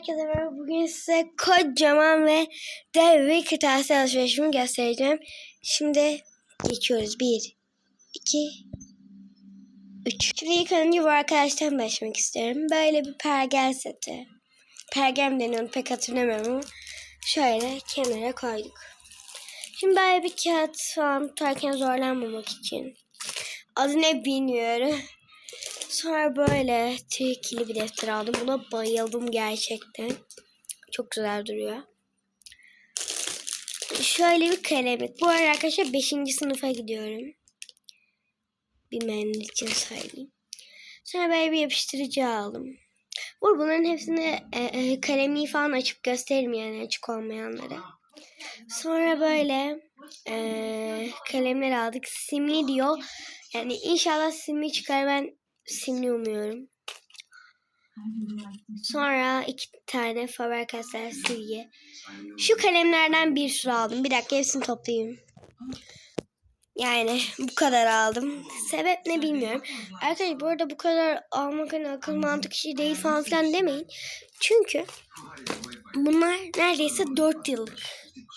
Herkese merhaba. Bugün size kocaman ve dev bir kırtasiye alışverişimi göstereceğim. Şimdi geçiyoruz. 1, 2, 3. Şimdi ilk önce bu arkadaştan başlamak istiyorum. Böyle bir pergel seti. Pergel mi deniyor pek hatırlamıyorum ama şöyle kenara koyduk. Şimdi böyle bir kağıt falan tutarken zorlanmamak için. Adı ne bilmiyorum. Sonra böyle tekili bir defter aldım. Buna bayıldım gerçekten. Çok güzel duruyor. Şöyle bir kalemlik. Bu arada arkadaşlar 5. sınıfa gidiyorum. Bilmeyenler için söyleyeyim. Sonra böyle bir yapıştırıcı aldım. Bu bunların hepsini e, e, kalemi falan açıp gösteririm yani açık olmayanları. Sonra böyle e, kalemler aldık. Simli diyor. Yani inşallah simli çıkar. Ben simli umuyorum. Sonra iki tane Faber-Castell silgi. Şu kalemlerden bir sürü aldım. Bir dakika hepsini toplayayım. Yani bu kadar aldım. Sebep ne bilmiyorum. Arkadaşlar bu arada bu kadar almak hani akıl mantık işi değil falan filan demeyin. Çünkü bunlar neredeyse 4 yıl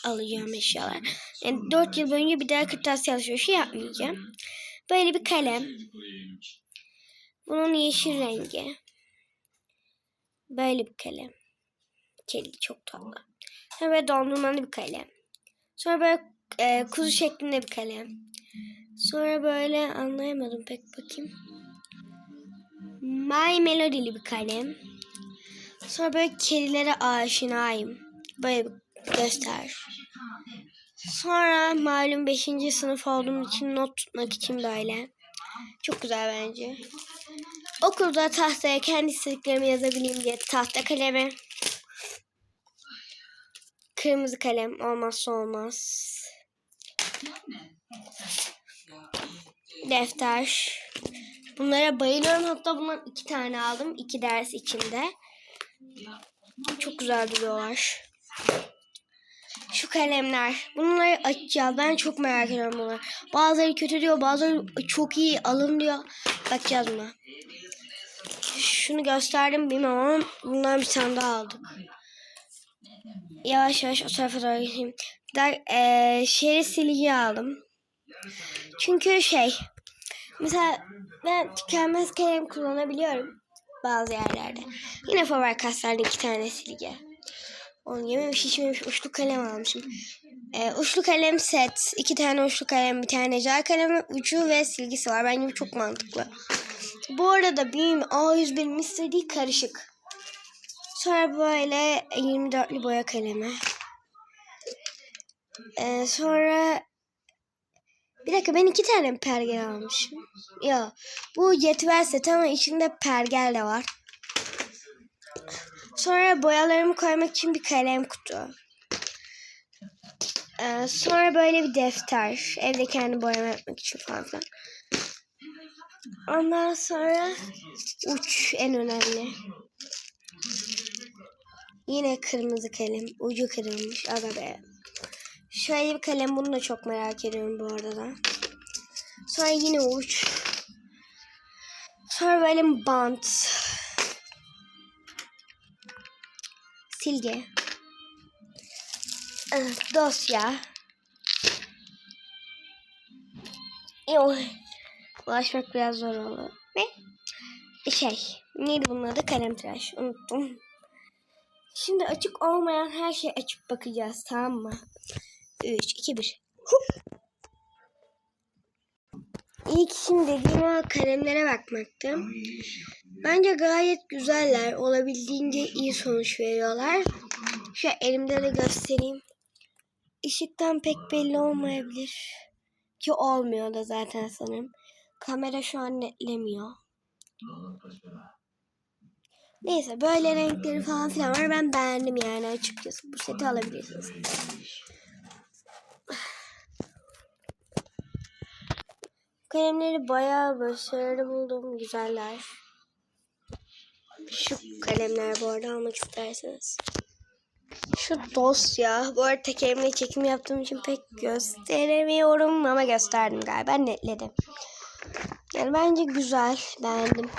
alacağım eşyalar. Yani 4 yıl boyunca bir daha kırtasiye alışverişi yapmayacağım. Böyle bir kalem. Bunun yeşil rengi. Böyle bir kalem. Kedi çok tatlı. Sonra dondurmalı bir kalem. Sonra böyle e, kuzu şeklinde bir kalem. Sonra böyle anlayamadım pek bakayım. My Melody'li bir kalem. Sonra böyle kedilere aşinayım. Böyle bir göster. Sonra malum 5. sınıf olduğum için not tutmak için böyle. Çok güzel bence. Okulda tahtaya kendi istediklerimi yazabileyim diye tahta kalemi. Kırmızı kalem olmazsa olmaz. Defter. Bunlara bayılıyorum. Hatta bundan iki tane aldım. iki ders içinde. Çok güzel duruyorlar. Şu kalemler. Bunları açacağız. Ben çok merak ediyorum bunları. Bazıları kötü diyor. Bazıları çok iyi alın diyor. Bakacağız buna. Şunu gösterdim bilmem ama bundan bir tane daha aldık. Yavaş yavaş o tarafa doğru gideyim. Der, ee, şehri silici aldım. Çünkü şey mesela ben tükenmez kalem kullanabiliyorum bazı yerlerde. Yine Faber-Castell'de iki tane silgi. Onun yememiş şişmemiş uçlu kalem almışım. Ee, uçlu kalem set. iki tane uçlu kalem, bir tane jel kalem, ucu ve silgisi var. Bence bu çok mantıklı. Bu arada benim A101 Mr. D karışık. Sonra böyle 24'lü boya kalemi. Ee, sonra bir dakika ben iki tane pergel almışım. Ya bu cetvel set ama içinde pergel de var. Sonra boyalarımı koymak için bir kalem kutu. Ee, sonra böyle bir defter. Evde kendi boyama yapmak için falan filan. Ondan sonra uç en önemli. Yine kırmızı kalem. Ucu kırılmış. Aga be. Şöyle bir kalem. Bunu da çok merak ediyorum bu arada da. Sonra yine uç. Sonra böyle bant. Silgi. Evet, Dosya. Yok. Ulaşmak biraz zor oldu. Ve şey. Neydi bunun adı? Kalem tıraş. Unuttum. Şimdi açık olmayan her şeyi açıp bakacağız. Tamam mı? 3, 2, 1. İlk şimdi dediğim o kalemlere bakmaktım. Bence gayet güzeller. Olabildiğince iyi sonuç veriyorlar. Şu elimde de göstereyim. Işıktan pek belli olmayabilir. Ki olmuyor da zaten sanırım. Kamera şu an netlemiyor. Neyse böyle renkleri falan filan var. Ben beğendim yani açıkçası. Bu seti alabilirsiniz. Kalemleri bayağı başarılı buldum. Güzeller. Şu kalemler bu arada almak isterseniz. Şu dosya. Bu arada tek elimle çekim yaptığım için pek gösteremiyorum ama gösterdim galiba. Netledim. Yani bence güzel. Beğendim.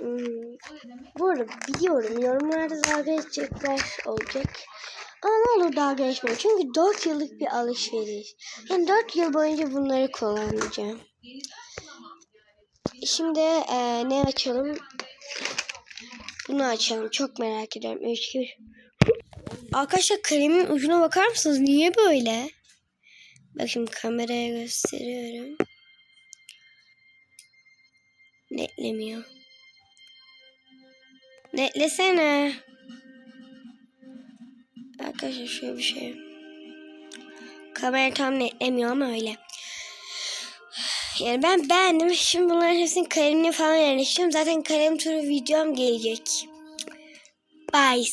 Hmm. Bu arada biliyorum yorumlarda dalga geçecekler olacak. Ama ne olur dalga geçmeyin. Çünkü 4 yıllık bir alışveriş. Yani 4 yıl boyunca bunları kullanacağım. Şimdi eee, ne açalım? Bunu açalım. Çok merak ediyorum. 3, 2, Arkadaşlar kalemin ucuna bakar mısınız? Niye böyle? Bak şimdi kameraya gösteriyorum. Netlemiyor. Netlesene. Arkadaşlar şöyle bir şey. Kamera tam netlemiyor ama öyle. Yani ben beğendim. Şimdi bunların hepsini kalemine falan yerleştiriyorum. Zaten kalem turu videom gelecek. Bye.